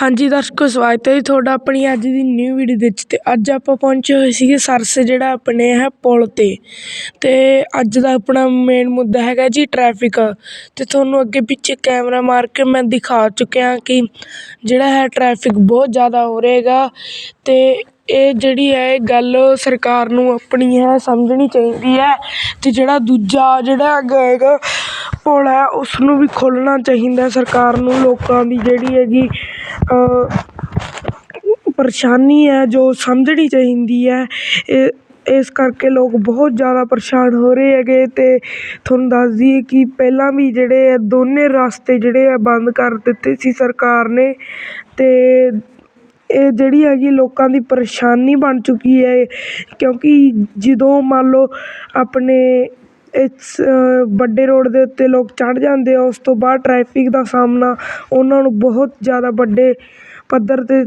ਹਾਂਜੀ ਦਰਸ਼ਕੋ, ਸਵਾਗਤ ਹੈ ਜੀ ਤੁਹਾਡਾ ਆਪਣੀ ਅੱਜ ਦੀ ਨਿਊ ਵੀਡੀਓ ਦੇ ਵਿੱਚ। ਅਤੇ ਅੱਜ ਆਪਾਂ ਪਹੁੰਚੇ ਹੋਏ ਸੀਗੇ ਸਰਸ ਜਿਹੜਾ ਆਪਣੇ ਹੈ ਪੁਲ ਤੇ। ਤੇ ਅੱਜ ਦਾ ਆਪਣਾ ਮੇਨ ਮੁੱਦਾ ਹੈਗਾ ਜੀ ਟ੍ਰੈਫਿਕ ਤੇ ਤੁਹਾਨੂੰ ਅੱਗੇ ਪਿੱਛੇ ਕੈਮਰਾ ਮਾਰ ਕੇ ਮੈਂ ਦਿਖਾ ਚੁੱਕਿਆ ਕਿ ਜਿਹੜਾ ਹੈ ਟ੍ਰੈਫਿਕ ਬਹੁਤ ਜ਼ਿਆਦਾ ਹੋ ਰਹੇਗਾ ਹੈਗਾ। ਤੇ ਇਹ ਜਿਹੜੀ ਹੈ ਗੱਲ ਸਰਕਾਰ ਨੂੰ ਆਪਣੀ ਹੈ ਸਮਝਣੀ ਚਾਹੀਦੀ ਹੈ। ਅਤੇ ਜਿਹੜਾ ਦੂਜਾ ਜਿਹੜਾ ਹੈਗਾ ਹੈਗਾ ਪੁਲ ਹੈ ਉਸ ਨੂੰ ਵੀ ਖੋਲ੍ਹਣਾ ਚਾਹੀਦਾ ਸਰਕਾਰ ਨੂੰ, ਲੋਕਾਂ ਦੀ ਜਿਹੜੀ ਹੈਗੀ ਪਰੇਸ਼ਾਨੀ ਹੈ, ਜੋ ਸਮਝਣੀ ਚਾਹੀਦੀ ਹੈ, ਇਹ, ਇਸ ਕਰਕੇ ਲੋਕ ਬਹੁਤ ਜ਼ਿਆਦਾ ਪਰੇਸ਼ਾਨ ਹੋ ਰਹੇ ਹੈਗੇ ਅਤੇ ਤੁਹਾਨੂੰ ਦੱਸ ਦਈਏ ਕਿ ਪਹਿਲਾਂ ਵੀ ਜਿਹੜੇ ਆ ਦੋਨੇ ਰਸਤੇ ਜਿਹੜੇ ਆ ਬੰਦ ਕਰ ਦਿੱਤੇ ਸੀ ਸਰਕਾਰ ਨੇ ਅਤੇ ਇਹ ਜਿਹੜੀ ਹੈਗੀ ਲੋਕਾਂ ਦੀ ਪਰੇਸ਼ਾਨੀ ਬਣ ਚੁੱਕੀ ਹੈ, ਕਿਉਂਕਿ ਜਦੋਂ ਮੰਨ ਲਓ ਆਪਣੇ ਇਸ ਵੱਡੇ ਰੋਡ ਦੇ ਉੱਤੇ ਲੋਕ ਚੜ੍ਹ ਜਾਂਦੇ ਆ, ਉਸ ਤੋਂ ਬਾਅਦ ਟਰੈਫਿਕ ਦਾ ਸਾਹਮਣਾ ਉਹਨਾਂ ਨੂੰ ਬਹੁਤ ਜ਼ਿਆਦਾ ਵੱਡੇ ਪੱਧਰ 'ਤੇ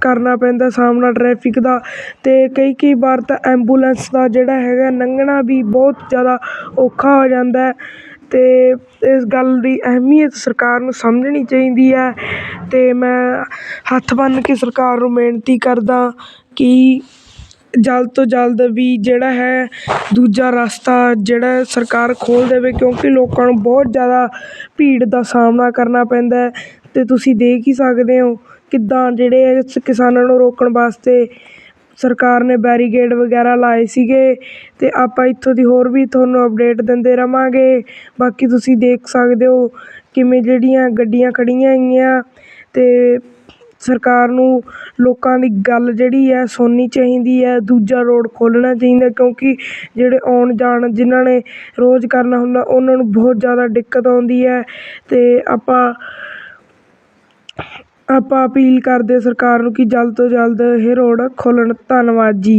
ਕਰਨਾ ਪੈਂਦਾ ਸਾਹਮਣਾ ਟਰੈਫਿਕ ਦਾ। ਅਤੇ ਕਈ ਕਈ ਵਾਰ ਤਾਂ ਐਂਬੂਲੈਂਸ ਦਾ ਜਿਹੜਾ ਹੈਗਾ ਲੰਘਣਾ ਵੀ ਬਹੁਤ ਜ਼ਿਆਦਾ ਔਖਾ ਹੋ ਜਾਂਦਾ ਅਤੇ ਇਸ ਗੱਲ ਦੀ ਅਹਿਮੀਅਤ ਸਰਕਾਰ ਨੂੰ ਸਮਝਣੀ ਚਾਹੀਦੀ ਹੈ। ਅਤੇ ਮੈਂ ਹੱਥ ਬੰਨ੍ਹ ਕੇ ਸਰਕਾਰ ਨੂੰ ਬੇਨਤੀ ਕਰਦਾ ਕਿ ਜਲਦ ਤੋਂ ਜਲਦ ਵੀ ਜਿਹੜਾ ਹੈ ਦੂਜਾ ਰਸਤਾ ਜਿਹੜਾ ਸਰਕਾਰ ਖੋਲ੍ਹ ਦੇਵੇ, ਕਿਉਂਕਿ ਲੋਕਾਂ ਨੂੰ ਬਹੁਤ ਜ਼ਿਆਦਾ ਭੀੜ ਦਾ ਸਾਹਮਣਾ ਕਰਨਾ ਪੈਂਦਾ ਅਤੇ ਤੁਸੀਂ ਦੇਖ ਹੀ ਸਕਦੇ ਹੋ ਕਿੱਦਾਂ ਜਿਹੜੇ ਕਿਸਾਨਾਂ ਨੂੰ ਰੋਕਣ ਵਾਸਤੇ ਸਰਕਾਰ ਨੇ ਬੈਰੀਕੇਡ ਵਗੈਰਾ ਲਾਏ ਸੀਗੇ। ਅਤੇ ਆਪਾਂ ਇੱਥੋਂ ਦੀ ਹੋਰ ਵੀ ਤੁਹਾਨੂੰ ਅਪਡੇਟ ਦਿੰਦੇ ਰਹਾਂਗੇ ਬਾਕੀ ਤੁਸੀਂ ਦੇਖ ਸਕਦੇ ਹੋ ਕਿਵੇਂ ਜਿਹੜੀਆਂ ਗੱਡੀਆਂ ਖੜ੍ਹੀਆਂ ਹੈਗੀਆਂ ਅਤੇ ਸਰਕਾਰ ਨੂੰ ਲੋਕਾਂ ਦੀ ਗੱਲ ਜਿਹੜੀ ਹੈ ਸੁਣਨੀ ਚਾਹੀਦੀ ਹੈ, ਦੂਜਾ ਰੋਡ ਖੋਲ੍ਹਣਾ ਚਾਹੀਦਾ ਕਿਉਂਕਿ ਜਿਹੜੇ ਆਉਣ ਜਾਣ ਜਿਨ੍ਹਾਂ ਨੇ ਰੋਜ਼ ਕਰਨਾ ਹੁੰਦਾ, ਉਹਨਾਂ ਨੂੰ ਬਹੁਤ ਜ਼ਿਆਦਾ ਦਿੱਕਤ ਆਉਂਦੀ ਹੈ ਅਤੇ ਆਪਾਂ ਆਪਾਂ ਅਪੀਲ ਕਰਦੇ ਸਰਕਾਰ ਨੂੰ ਕਿ ਜਲਦ ਤੋਂ ਜਲਦ ਇਹ ਰੋਡ ਖੋਲ੍ਹਣ। ਧੰਨਵਾਦ ਜੀ।